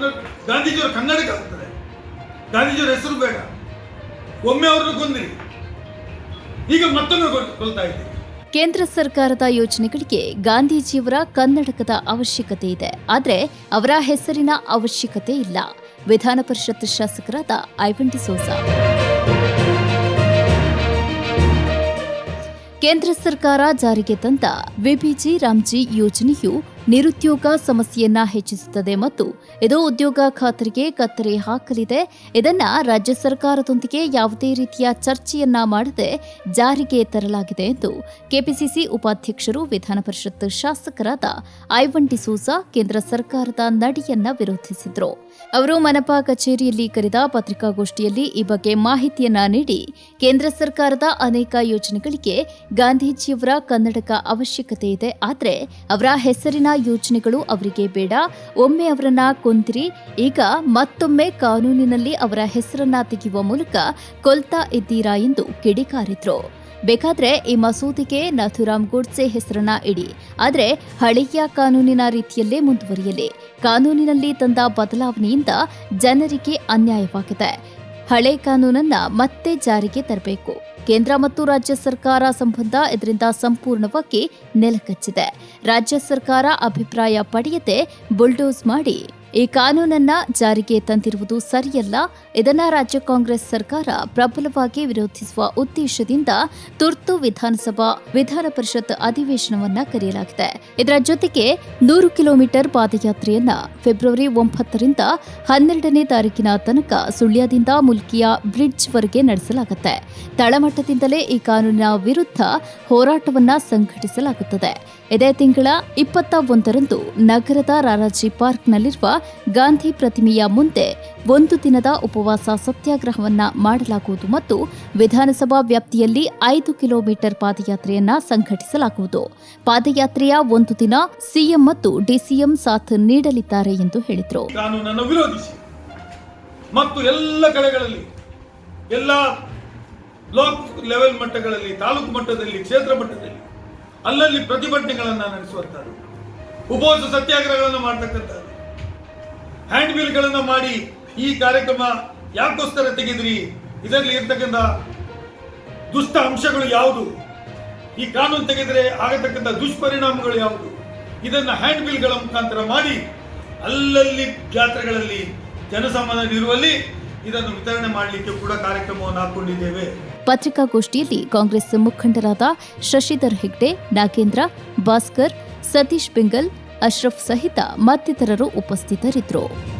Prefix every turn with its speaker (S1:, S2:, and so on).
S1: ಕನ್ನಡ, ಗಾಂಧೀಜಿಯವರು ಕನ್ನಡಕ್ಕೆ ಆಗ್ತದೆ ಗಾಂಧೀಜಿಯವರ ಹೆಸರು ಬೇಡ. ಒಮ್ಮೆ ಅವ್ರನ್ನ ಕೊಂದಿರಿ. ಈಗ ಮತ್ತೊಮ್ಮೆ ಕೊಲ್- ಕೊಲ್ತಾ ಇದ್ದೀರಿ
S2: ಕೇಂದ್ರ ಸರ್ಕಾರದ ಯೋಜನೆಗಳಿಗೆ ಗಾಂಧೀಜಿಯವರ ಕನ್ನಡಕದ ಅವಶ್ಯಕತೆ ಇದೆ. ಆದರೆ ಅವರ ಹೆಸರಿನ ಅವಶ್ಯಕತೆ ಇಲ್ಲ. ವಿಧಾನ ಪರಿಷತ್ ಶಾಸಕರಾದ ಐವನ್ ಡಿಸೋಜಾ ಕೇಂದ್ರ ಸರ್ಕಾರ ಜಾರಿಗೆ ತಂದ ವಿಬಿಜಿ ರಾಮ್ಜಿ ಯೋಜನೆಯು ನಿರುದ್ಯೋಗ ಸಮಸ್ಯೆಯನ್ನ ಹೆಚ್ಚಿಸುತ್ತದೆ ಮತ್ತು ಇದು ಉದ್ಯೋಗ ಖಾತರಿಗೆ ಕತ್ತರಿ ಹಾಕಲಿದೆ. ಇದನ್ನ ರಾಜ್ಯ ಸರ್ಕಾರದೊಂದಿಗೆ ಯಾವುದೇ ರೀತಿಯ ಚರ್ಚೆಯನ್ನ ಮಾಡದೆ ಜಾರಿಗೆ ತರಲಾಗಿದೆ ಎಂದು ಕೆಪಿಸಿಸಿ ಉಪಾಧ್ಯಕ್ಷರು ವಿಧಾನ ಪರಿಷತ್ ಶಾಸಕರಾದ ಐವನ್ ಡಿಸೋಜಾ ಕೇಂದ್ರ ಸರ್ಕಾರದ ನಡೆಯನ್ನ ವಿರೋಧಿಸಿದ್ರು. ಅವರು ಮನಪಾ ಕಚೇರಿಯಲ್ಲಿ ಕರೆದ ಪತ್ರಿಕಾಗೋಷ್ಠಿಯಲ್ಲಿ ಈ ಬಗ್ಗೆ ಮಾಹಿತಿಯನ್ನ ನೀಡಿ ಕೇಂದ್ರ ಸರ್ಕಾರದ ಅನೇಕ ಯೋಜನೆಗಳಿಗೆ ಗಾಂಧೀಜಿಯವರ ಕನ್ನಡಕ ಅವಶ್ಯಕತೆ ಇದೆ. ಆದರೆ ಅವರ ಹೆಸರಿನ ಯೋಜನೆಗಳು ಅವರಿಗೆ ಬೇಡ. ಒಮ್ಮೆ ಅವರನ್ನ ಕೊಂದಿರಿ, ಈಗ ಮತ್ತೊಮ್ಮೆ ಕಾನೂನಿನಲ್ಲಿ ಅವರ ಹೆಸರನ್ನ ತೆಗೆಯುವ ಮೂಲಕ ಕೊಲ್ತಾ ಇದ್ದೀರಾ ಎಂದು ಕಿಡಿಕಾರಿದ್ರು. ಬೇಕಾದ್ರೆ ಈ ಮಸೂದೆಗೆ ನಥುರಾಮ್ ಗೋಡ್ಸೆ ಹೆಸರನ್ನ ಇಡಿ. ಆದರೆ ಹಳೆಯ ಕಾನೂನಿನ ರೀತಿಯಲ್ಲೇ ಮುಂದುವರಿಯಲಿ. ಕಾನೂನಿನಲ್ಲಿ ತಂದ ಬದಲಾವಣೆಯಿಂದ ಜನರಿಗೆ ಅನ್ಯಾಯವಾಗಿದೆ. ಹಳೆ ಕಾನೂನನ್ನ ಮತ್ತೆ ಜಾರಿಗೆ ತರಬೇಕು. ಕೇಂದ್ರ ಮತ್ತು ರಾಜ್ಯ ಸರ್ಕಾರ ಸಂಬಂಧ ಇದರಿಂದ ಸಂಪೂರ್ಣವಾಗಿ ನೆಲಕಚ್ಚಿದೆ. ರಾಜ್ಯ ಸರ್ಕಾರ ಅಭಿಪ್ರಾಯ ಪಡೆಯದೆ ಬುಲ್ಡೋಸ್ ಮಾಡಿ ಈ ಕಾನೂನನ್ನ ಜಾರಿಗೆ ತಂದಿರುವುದು ಸರಿಯಲ್ಲ. ಇದನ್ನ ರಾಜ್ಯ ಕಾಂಗ್ರೆಸ್ ಸರ್ಕಾರ ಪ್ರಬಲವಾಗಿ ವಿರೋಧಿಸುವ ಉದ್ದೇಶದಿಂದ ತುರ್ತು ವಿಧಾನಸಭಾ ವಿಧಾನ ಪರಿಷತ್ ಅಧಿವೇಶನವನ್ನ ಕರೆಯಲಾಗಿದೆ. ಇದರ ಜೊತೆಗೆ ನೂರು ಕಿಲೋಮೀಟರ್ ಪಾದಯಾತ್ರೆಯನ್ನ ಫೆಬ್ರವರಿ ಒಂಬತ್ತರಿಂದ ಹನ್ನೆರಡನೇ ತಾರೀಕಿನ ತನಕ ಸುಳ್ಯದಿಂದ ಮುಲ್ಕಿಯ ಬ್ರಿಡ್ಜ್ವರೆಗೆ ನಡೆಸಲಾಗುತ್ತೆ. ತಳಮಟ್ಟದಿಂದಲೇ ಈ ಕಾನೂನಿನ ವಿರುದ್ಧ ಹೋರಾಟವನ್ನ ಸಂಘಟಿಸಲಾಗುತ್ತದೆ. ಇದೇ ತಿಂಗಳ ಇಪ್ಪತ್ತ ಒಂದರಂದು ನಗರದ ರಾರಾಜಿ ಪಾರ್ಕ್ನಲ್ಲಿರುವ ಗಾಂಧಿ ಪ್ರತಿಮೆಯ ಮುಂದೆ ಒಂದು ದಿನದ ಉಪವಾಸ ಸತ್ಯಾಗ್ರಹವನ್ನ ಮಾಡಲಾಗುವುದು ಮತ್ತು ವಿಧಾನಸಭಾ ವ್ಯಾಪ್ತಿಯಲ್ಲಿ ಐದು ಕಿಲೋಮೀಟರ್ ಪಾದಯಾತ್ರೆಯನ್ನ ಸಂಘಟಿಸಲಾಗುವುದು. ಪಾದಯಾತ್ರೆಯ ಒಂದು ದಿನ ಸಿಎಂ ಮತ್ತು ಡಿಸಿಎಂ ಸಾಥ್ ನೀಡಲಿದ್ದಾರೆ ಎಂದು ಹೇಳಿದರು.
S1: ಮತ್ತು ಎಲ್ಲ ಕಡೆಗಳಲ್ಲಿ ಎಲ್ಲ ಬ್ಲಾಕ್ ಲೆವೆಲ್ ಮಟ್ಟಗಳಲ್ಲಿ, ತಾಲೂಕು ಮಟ್ಟದಲ್ಲಿ, ಕ್ಷೇತ್ರ ಮಟ್ಟದಲ್ಲಿ ಅಲ್ಲಲ್ಲಿ ಪ್ರತಿಭಟನೆಗಳನ್ನು ನಡೆಸುವಂಥದ್ದು. ಉಪವಾಸ ಸತ್ಯಾಗ್ರಹಗಳನ್ನು ಮಾಡ್ತಕ್ಕಂಥದ್ದು. ಹ್ಯಾಂಡ್ ಬಿಲ್ಗಳನ್ನು ಮಾಡಿ ಈ ಕಾರ್ಯಕ್ರಮ ಯಾಕೋಸ್ಕರ ತೆಗೆದ್ರಿ? ಇದರಲ್ಲಿ ಇರ್ತಕ್ಕಂಥ ದುಷ್ಟ ಅಂಶಗಳು ಯಾವುದು? ಈ ಕಾನೂನು ತೆಗೆದರೆ ಆಗತಕ್ಕಂಥ ದುಷ್ಪರಿಣಾಮಗಳು ಯಾವುದು? ಇದನ್ನು ಹ್ಯಾಂಡ್ ಬಿಲ್ಗಳ ಮುಖಾಂತರ ಮಾಡಿ ಅಲ್ಲಲ್ಲಿ ಜಾತ್ರೆಗಳಲ್ಲಿ ಜನಸಮಾಧಾನ ಇರುವಲ್ಲಿ ಇದನ್ನು ವಿತರಣೆ ಮಾಡಲಿಕ್ಕೆ ಕೂಡ ಕಾರ್ಯಕ್ರಮವನ್ನು ಹಾಕೊಂಡಿದ್ದೇವೆ.
S2: ಪತ್ರಿಕಾಗೋಷ್ಠಿಯಲ್ಲಿ ಕಾಂಗ್ರೆಸ್ ಮುಖಂಡರಾದ ಶಶಿಧರ್ ಹೆಗ್ಡೆ, ನಾಗೇಂದ್ರ, ಭಾಸ್ಕರ್, ಸತೀಶ್ ಬೆಂಗಲ್ ಅಶ್ರಫ್ ಸಹಿತ ಮತ್ತಿತರರು ಉಪಸ್ಥಿತರಿದ್ದರು.